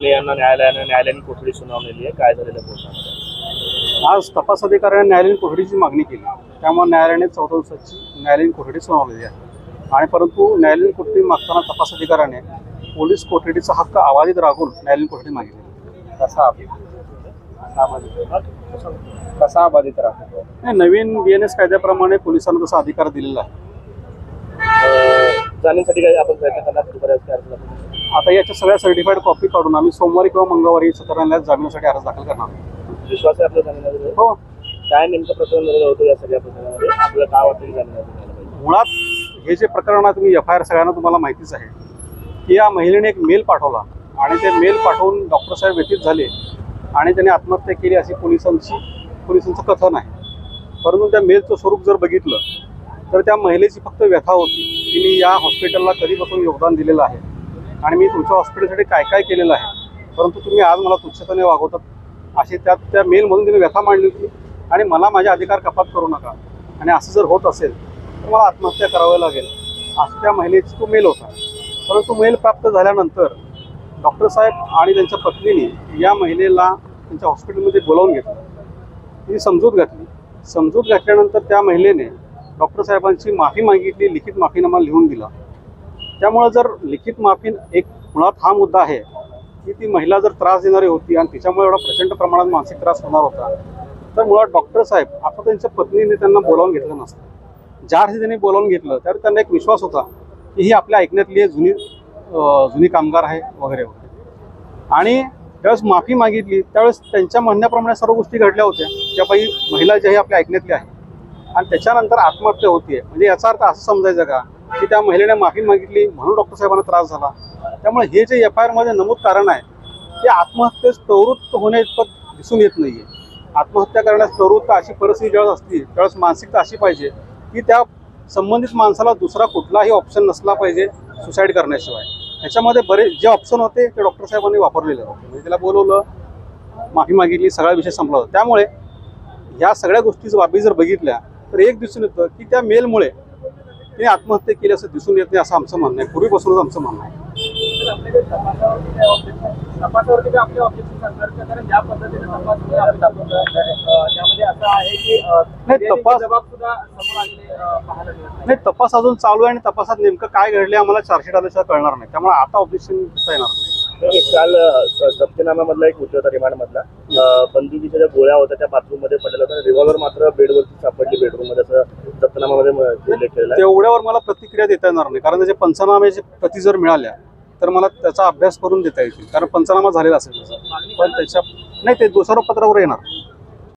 यांना न्यायालयानं न्यायालयीन कोठडी सुनावलेली आहे. काय झालेलं कोर्टामध्ये आज तपास अधिकाऱ्याने न्यायालयीन कोठडीची मागणी केली. त्यामुळे न्यायालयाने चौदा दिवसाची न्यायालयीन कोठडी सुनावलेली आहे. आणि परंतु न्यायालयीन कोठडी मागताना तपास अधिकाऱ्याने पोलीस कोठडीचा हक्क आवाजीत राखून न्यायालयीन कोठडी मागितली. कसा कसा बाधित कसा बाधित राहतो नाही, नवीन बी एन एस कायद्याप्रमाणे पोलिसांना तसा अधिकार दिलेला आहे. अं, जामीनसाठी काय आपण प्रयत्न करणार? आता याच्या सगळ्या सर्टिफाईड कॉपी काढून आम्ही सोमवारी किंवा मंगळवारी सत्र न्यायालयात जामिनासाठी अर्ज दाखल करणार. विश्वास आहे आपल्या जामिनावर? हो. काय नेमकं प्रकरण झालेलं होतं या सगळ्या प्रकरणामध्ये? आपल्याला काय वाटतं जामिनावर? मुळात हे जे प्रकरण आहे तुम्ही एफ आय आर सगळ्यांना तुम्हाला माहितीच आहे की या महिलेने एक मेल पाठवला आणि ते मेल पाठवून डॉक्टर साहेब व्यतीत झाले आणि त्याने आत्महत्या केली अशी पोलिसांची पोलिसांचं कथन आहे. परंतु त्या मेलचं स्वरूप जर बघितलं तर त्या महिलेची फक्त व्यथा होती की मी या हॉस्पिटलला कधीपासून योगदान दिलेलं आहे. आणि मी तुमच्या हॉस्पिटलसाठी काय काय केलेलं आहे? परंतु तुम्ही आज मला तुच्छतेने वागवतात. अशी त्यात त्या मेलमधून तिने व्यथा मांडली होती. आणि मला माझे अधिकार कपात करू नका. आणि असं जर होत असेल तर मला आत्महत्या करावी लागेल. असं त्या महिलेची तो मेल होता. परंतु मेल प्राप्त झाल्यानंतर डॉक्टर साहेब आणि त्यांच्या पत्नीने या महिलेला त्यांच्या हॉस्पिटलमध्ये बोलावून घेतलं. ती समजूत घातली. समजूत घातल्यानंतर त्या महिलेने डॉक्टर साहेबांची माफी मागितली लिखित माफीनामा लिहून दिला. त्यामुळं जर लिखित माफी एक मुळात हा मुद्दा आहे की ती महिला जर त्रास देणारी होती आणि तिच्यामुळे एवढा प्रचंड प्रमाणात मानसिक त्रास होणार होता तर मुळात डॉक्टर साहेब आता त्यांच्या पत्नीने त्यांना बोलावून घेतलं नसतं. ज्या अर्थी त्यांनी बोलावून घेतलं तर त्यांना एक विश्वास होता की ही आपल्या ऐकण्यातली जुनी जुनी कामगार आहे वगैरे वगैरे. आणि ज्यावेळेस माफी मागितली त्यावेळेस त्यांच्या म्हणण्याप्रमाणे सर्व गोष्टी घडल्या होत्या त्या बाई महिला ज्या आहे आपल्या ऐकण्यातल्या आहे आणि त्याच्यानंतर आत्महत्या होतीये. म्हणजे याचा अर्थ असं समजायचं का की त्या महिलेने माफी मागितली म्हणून डॉक्टर साहेबांना त्रास झाला. त्यामुळे हे जे एफ आय आरमध्ये नमूद कारण आहे ते आत्महत्येस प्रवृत्त होण्याइतपत दिसून येत नाहीये. आत्महत्या करण्यास प्रवृत्त अशी परिस्थिती ज्यावेळेस असती त्यावेळेस मानसिकता अशी पाहिजे की त्या संबंधित माणसाला दुसरा कुठलाही ऑप्शन नसला पाहिजे सुसाईड करण्याशिवाय. ह्याच्यामध्ये बरेच जे ऑप्शन होते ते डॉक्टर साहेबांनी वापरलेले होते. म्हणजे त्याला बोलवलं माफी मागितली सगळा विषय संपला होता. त्यामुळे ह्या सगळ्या गोष्टी बाबी जर बघितल्या तर एक दिसून येतं की त्या मेलमुळे तिने आत्महत्या केली असं दिसून येत नाही असं आमचं म्हणणं आहे. पूर्वीपासूनच आमचं म्हणणं आहे. तपासावरती काय आपले ऑब्जेक्शन असणार कारण ज्या पद्धतीने तपास होतोय आम्ही दाखवतोय अं, त्यामध्ये असं आहे की नाही, तपास- सुद्धा समोर आलेले नाही. तपास अजून चालू आहे आणि तपासात नेमकं काय घडले आम्हाला चार्जशीट आल्याशिवाय कळणार नाही. त्यामुळे आता ऑब्जेक्शन येणार नाही. काल अं, जप्तीनाम्यामधला एक मुद्दा होता रिमांडमधला बंदुकीच्या ज्या गोळ्या होत्या त्या बाथरूममध्ये पडलेल्या होत्या. रिव्हॉल्वर मात्र बेडवरती सापडली बेडरूममध्ये असं जप्तनामामध्ये उल्लेख केलेला तेवढ्यावर मला प्रतिक्रिया देता येणार नाही. कारण त्याचे पंचनाम्याचे प्रती जर मिळाल्या तर मला त्याचा अभ्यास करून देता येतील. कारण पंचनामा झालेला असेल. त्याचा पण त्याच्या नाही ते दोषारोपपत्रावर येणार.